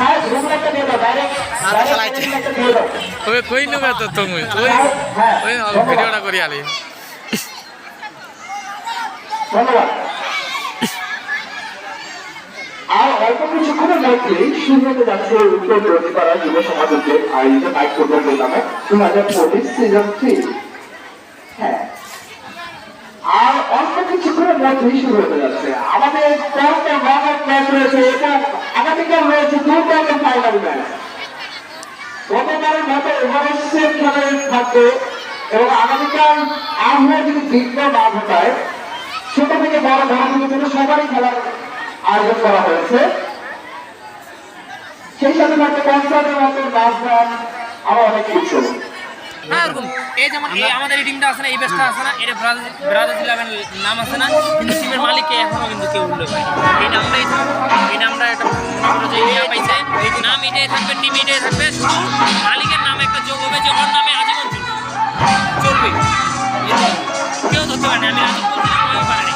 আর direct চালাইতে। একটা দিয়ে দাও ওই কই নেবে তো তুমি? ওই ওই ভিডিওটা করি আলি। ধন্যবাদ। আর অল্প কিছুক্ষণের মধ্যেই শুরু হতে যাচ্ছে উত্তর প্রতিপাড়া যুব সমাজ উদ্যোগ আয়োজিত বাইক ফুটবল টুর্নামেন্ট দু হাজার পঁচিশ সিজন থ্রি হ্যাঁ। আর অল্প কিছুক্ষণের মধ্যেই শুরু হতে যাচ্ছে। আমাদের রয়েছে এবং আগামীকাল রয়েছে গতবারের মতো এভারেস্টের খেলে থাকবে এবং আগামীকাল আমরা যদি বিঘ্ন না ঘটায়, ছোট থেকে বড় থেকে ছোট সবারই খেলার আয়োজন করা হয়েছে। সেই সাথে থাকবে কনসার্টের মতো নাচ গান আরও অনেক কিছু হ্যাঁ এই যেমন এই আমাদের এই টিমটা আছে না, এই বেস্টটা আছে না, এটা ব্রাজিল ব্রাজিল ইলেভেন নাম আছে না, কিন্তু টিমের মালিককে এখনও কিন্তু কেউ উল্লেখ হয় এই নামটাই এই নামটা একটা যে ইয়া পাইছে। নাম এটাই থাকবে, টিম এটাই থাকবে, শুধু মালিকের নামে একটা যোগ হবে, যে ওর নামে আজীবন চলবে। কেউ ধরতে পারে আমি বলছিলাম পারে